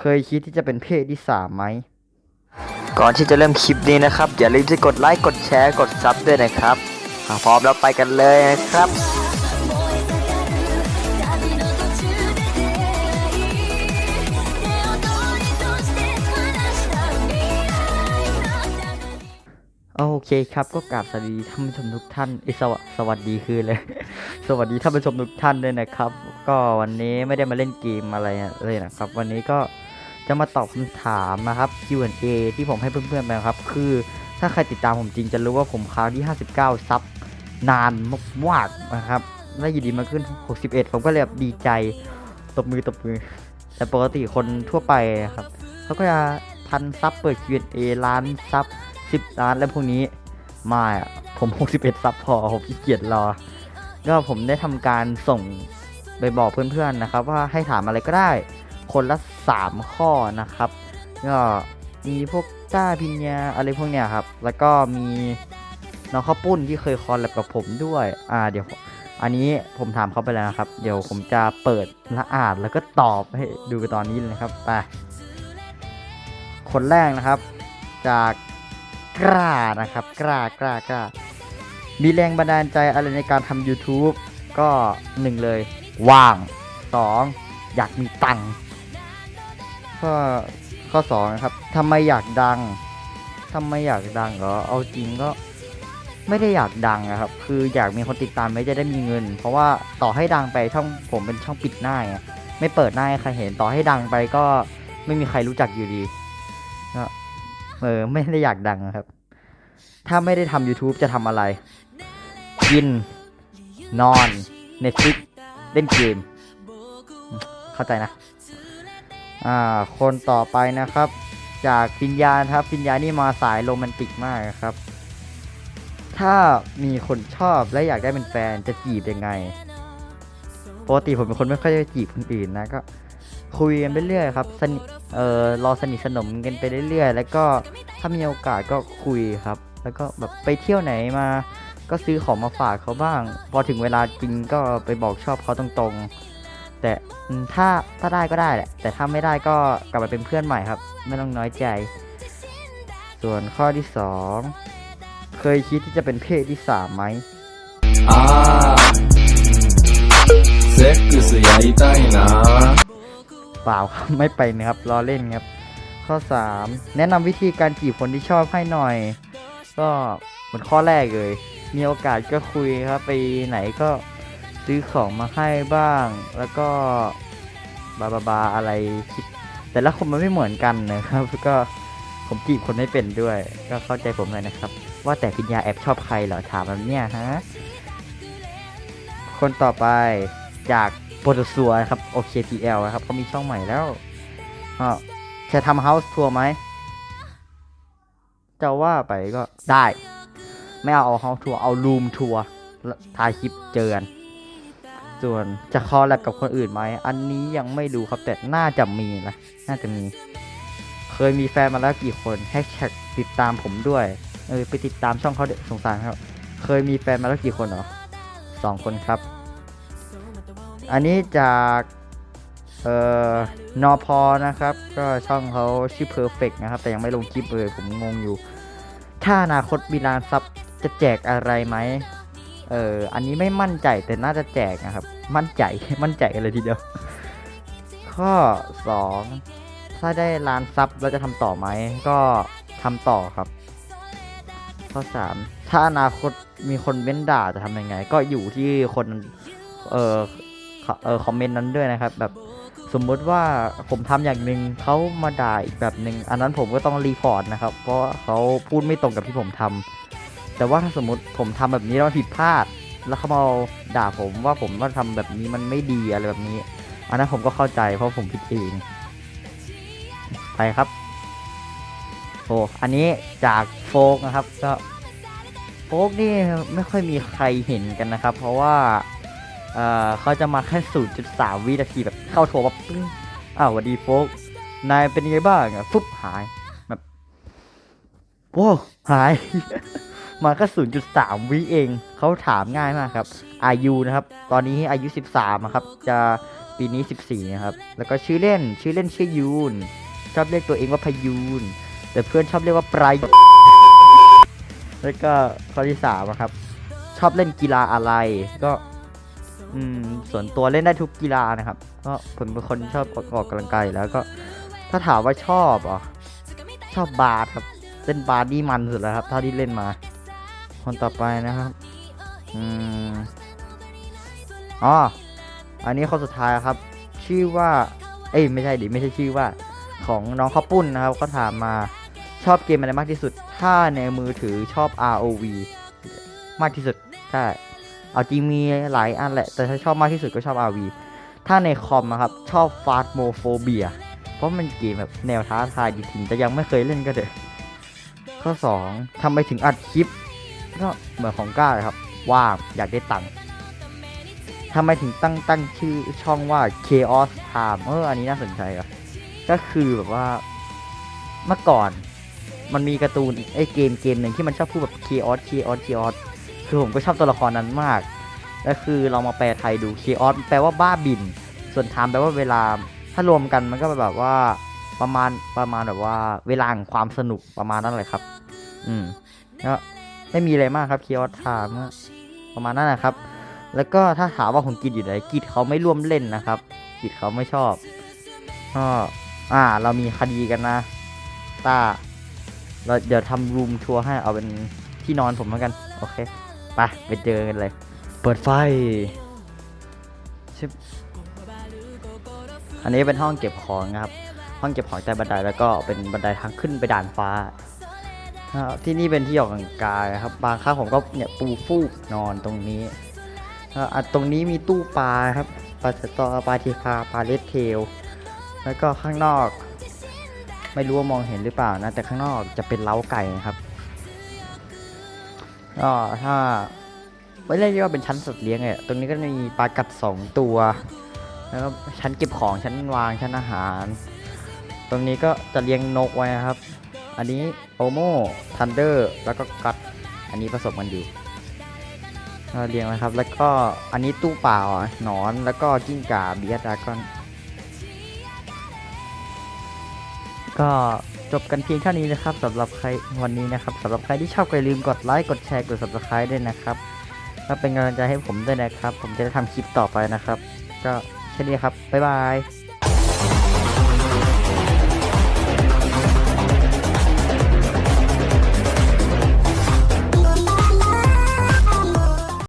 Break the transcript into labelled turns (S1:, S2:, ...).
S1: เคยคิดที่จะเป็นเพศที่สามไหม
S2: ก่อนที่จะเริ่มคลิปนี้นะครับ อย่าลืมที่กดไลค์กดแชร์กดซับด้วยนะครับอะพร้อมแล้วไปกันเลยนะครับ
S1: โอเคครับก็กราบสวัสดีท่านผู้ชมทุกท่านเอยสวสวัสดีคือเลย สวัสดีท่านผู้ชมทุกท่านด้วยนะครับ ก็วันนี้ไม่ได้มาเล่นเกมอะไรเลยนะครับ วันนี้ก็ จะมาตอบคำถามนะครับ Q&A ที่ผมให้เพื่อนๆไปครับ คือถ้าใครติดตามผมจริงจะรู้ว่าผมคราวที่ 59 ซับนานมากๆนะครับแล้วอยู่ดีมาขึ้น 61 ผมก็เลยแบบดีใจตบมือตบมือ แต่ปกติคนทั่วไปนะครับเขาก็จะพันซับเปิด Q&A ล้านซับ 10 ล้านแล้วพวกนี้ไมาผม 61 ซับพอผมขี้เกียจรอ ก็ผมได้ทำการส่งไปบอกเพื่อนๆนะครับ ว่าให้ถามอะไรก็ได้ คนละ 3 ข้อนะครับ ก็มีพวกจ้าพิญญาอะไรพวกเนี้ยครับ แล้วก็มีน้องข้าวปุ้นที่เคยคอลแลบกับผมด้วย อ่าเดี๋ยว อันนี้ผมถามเขาไปแล้วนะครับ เดี๋ยวผมจะเปิดและอ่านแล้วก็ตอบให้ดูตอนนี้เลยนะครับไปคนแรกนะครับ จากกล้านะครับ กล้ากล้ากล้ามีแรงบันดาลใจอะไรในการทำ YouTube ก็หนึ่งเลย ว่างสองอยากมีตังค์ ข้อข้อสองนะครับทำไมอยากดังทำไมอยากดังเหรอเอาจริงก็ไม่ได้อยากดังนะครับ คืออยากมีคนติดตามไม่จะได้มีเงิน เพราะว่าต่อให้ดังไปช่องผมเป็นช่องปิดหน้าไงไม่เปิดหน้าให้ใครเห็นต่อให้ดังไปก็ไม่มีใครรู้จักอยู่ดีก็เออไม่ได้อยากดังครับ ถ้าไม่ได้ทำ YouTube จะทำอะไร กิน นอน Netflix เล่นเกม เข้าใจนะ อ่าคนต่อไปนะครับ จากปิญญาครับปิญญานี่มาสายโรแมนติกมากครับ ถ้ามีคนชอบและอยากได้เป็นแฟนจะจีบยังไงปกติผมเป็นคนไม่ค่อยจะจีบคนอื่นนะก็คุยกันไปเรื่อยครับสนิเอ่อรอสนิทสนมกันไปเรื่อยๆ แล้วก็ถ้ามีโอกาสก็คุยครับ แล้วก็แบบไปเที่ยวไหนมา ก็ซื้อของมาฝากเขาบ้าง พอถึงเวลาจริงก็ไปบอกชอบเขาตรงๆ แต่ถ้าถ้าได้ก็ได้แหละ แต่ถ้าไม่ได้ก็กลับไปเป็นเพื่อนใหม่ครับ ไม่ต้องน้อยใจ ส่วนข้อที่ 2 เคยคิดที่จะเป็นเพศที่3ไหม
S3: อ่าเซ็กซ์ยาอิตายนะ
S1: เปล่าครับไม่ไปนะครับล้อเล่นครับ ข้อ 3 แนะนำวิธีการจีบคนที่ชอบให้หน่อย ก็เหมือนข้อแรกเลย มีโอกาสก็คุยครับ ไปไหนก็ ซื้อของมาให้บ้าง แล้วก็บาบาบาอะไรคิดแต่ละคนมันไม่เหมือนกันนะครับ ก็ผมจีบคนไม่เป็นด้วย ก็เข้าใจผมเลยนะครับ ว่าแต่พิญญาแอบชอบใครเหรอถามแบบเนี้ยฮะคนต่อไปจากโปรตุสัวนะครับ OKTL นะครับเขามีช่องใหม่แล้วก็จะทำเฮาส์ทัวร์ไหมจะว่าไปก็ได้ ไม่เอาเอาเฮาส์ทัวร์เอารูมทัวร์ถ่ายคลิปเจอกัน ส่วนจะคอแลบกับคนอื่นไหม อันนี้ยังไม่ดูครับแต่น่าจะมีนะ น่าจะมี เคยมีแฟนมาแล้วกี่คนแฮชแท็กติดตามผมด้วย เออไปติดตามช่องเขาเด็กสงสารครับ เคยมีแฟนมาแล้วกี่คนหรอสองคนครับ อันนี้จากเอ่อนอพอนะครับ ก็ช่องเขาชื่อ Perfect นะครับ แต่ยังไม่ลงคลิปเลยผมงงอยู่ ถ้าอนาคตมีร้านซับจะแจกอะไรไหม เออ อันนี้ไม่มั่นใจแต่น่าจะแจกนะครับ มั่นใจ มั่นใจกันเลยทีเดียว ข้อ 2 ถ้าได้ร้านซับแล้วจะทำต่อไหม ก็ทำต่อครับ ข้อ 3 ถ้าอนาคตมีคนเว้นด่าจะทำยังไง ก็อยู่ที่คน เออเออคอมเมนต์นั้นด้วยนะครับ แบบสมมุติว่าผมทำอย่างหนึ่งเขามาด่าอีกแบบหนึ่งอันนั้นผมก็ต้องรีพอร์ตนะครับ เพราะเขาพูดไม่ตรงกับที่ผมทำ แต่ว่าถ้าสมมติผมทำแบบนี้แล้วมันผิดพลาด แล้วเขามาด่าผมว่าผมว่าทำแบบนี้มันไม่ดีอะไรแบบนี้ อันนั้นผมก็เข้าใจเพราะผมผิดเองไปครับโอ้อันนี้จากโฟกนะครับ ก็โฟกนี่ไม่ค่อยมีใครเห็นกันนะครับ เพราะว่าเอ่อเขาจะมาแค่0.3วินาทีแบบเข้าโทรแบบปึ้งอ้าวสวัสดีโฟก์นายเป็นยังไงบ้างอะฟุบหายแบบโว้หาย มาแค่0.3 วิเอง เขาถามง่ายมากครับ อายุนะครับ ตอนนี้อายุ 13ครับ จะปีนี้ 14นะครับ แล้วก็ชื่อเล่น ชื่อเล่นชื่อยูน ชอบเรียกตัวเองว่าพยูน แต่เพื่อนชอบเรียกว่าปลายแล้วก็ข้อที่สามครับ ชอบเล่นกีฬาอะไร ก็อืมส่วนตัวเล่นได้ทุกกีฬานะครับ ก็ผมเป็นคนชอบออกออกกำลังกายแล้วก็ ถ้าถามว่าชอบอะชอบบาสครับเล่นบาสนี่มันสุดแล้วครับเท่าที่เล่นมา คนต่อไปนะครับอืมอ๋ออันนี้คนสุดท้ายครับ ชื่อว่า เอ้ยไม่ใช่ดิไม่ใช่ชื่อว่า ของน้องข้าวปุ้นนะครับเขาถามมาชอบเกมอะไรมากที่สุด ถ้าในมือถือชอบ ROV มากที่สุดใช่เอาจริงมีหลายอันแหละ แต่ถ้าชอบมากที่สุดก็ชอบ RV ถ้าในคอมนะครับ ชอบ f a s t m o p h o b i a เพราะมันเกมแบบแนวท้าทายจริงๆแต่ยังไม่เคยเล่นก็เถอะข้อ 2ทำไมถึงอัดคลิป ก็เหมือนของก้าเลยครับ ว่างอยากได้ตังค์ทำไมถึงตั้งตั้งชื่อช่องว่า Chaos Time เอออันนี้น่าสนใจอะก็คือแบบว่าเมื่อก่อนมันมีการ์ตูนไอ้เกมเกมหนึ่งที่มันชอบพูดแบบ Chaos Chaos Chaos คือผมก็ชอบตัวละครนั้นมากก็คือเรามาแปลไทยดู Chaos แปลว่าบ้าบิน ส่วน Time แปลว่าเวลา ถ้ารวมกันมันก็แบบว่าประมาณประมาณแบบว่าเวลาแห่งความสนุกประมาณนั้นเลยครับ อืมก็ ไม่มีอะไรมากครับ Chaos Time ก็ประมาณนั้นนะครับ แล้วก็ถ้าถามว่าของกิจอยู่ไหนกิจเขาไม่ร่วมเล่นนะครับ กิจเขาไม่ชอบก็อ่า เรามีคดีกันนะตาเราเดี๋ยวทำรูมทัวร์ให้เอาเป็นที่นอนผมแล้วกัน โอเคไปไปเจอกันเลย เปิดไฟชิบอันนี้เป็นห้องเก็บของนะครับ ห้องเก็บของใต้บันไดแล้วก็เป็นบันไดทางขึ้นไปด่านฟ้า ที่นี่เป็นที่ออกกำลังกายครับ บางครั้งผมก็เนี่ยปูฟูกนอนตรงนี้อ่าอะตรงนี้มีตู้ปลาครับปลาสตอปลาทีคาปลาเลดเทลแล้วก็ข้างนอก ไม่รู้ว่ามองเห็นหรือเปล่านะแต่ข้างนอกจะเป็นเล้าไก่นะครับก็ถ้าไม่เรียกว่าเป็นชั้นสัตว์เลี้ยงเนี่ยตรงนี้ก็มีปลากัดสองตัว แล้วก็ชั้นเก็บของชั้นวางชั้นอาหาร ตรงนี้ก็จะเลี้ยงนกไว้ครับ อันนี้โอโมทันเดอร์แล้วก็กัดอันนี้ผสมกันอยู่ก็เลี้ยงไว้ครับ แล้วก็อันนี้ตู้เปล่าหนอนแล้วก็กิ้งก่าเบียดดากอนก็จบกันเพียงเท่านี้นะครับสำหรับใครวันนี้นะครับสำหรับใครที่ชอบก็อย่าลืมกดไลค์กดแชร์กด subscribe ด้วยนะครับก็เป็นกำลังใจให้ผมด้วยนะครับ ผมจะได้ทำคลิปต่อไปนะครับ ก็แค่นี้ครับบ๊ายบาย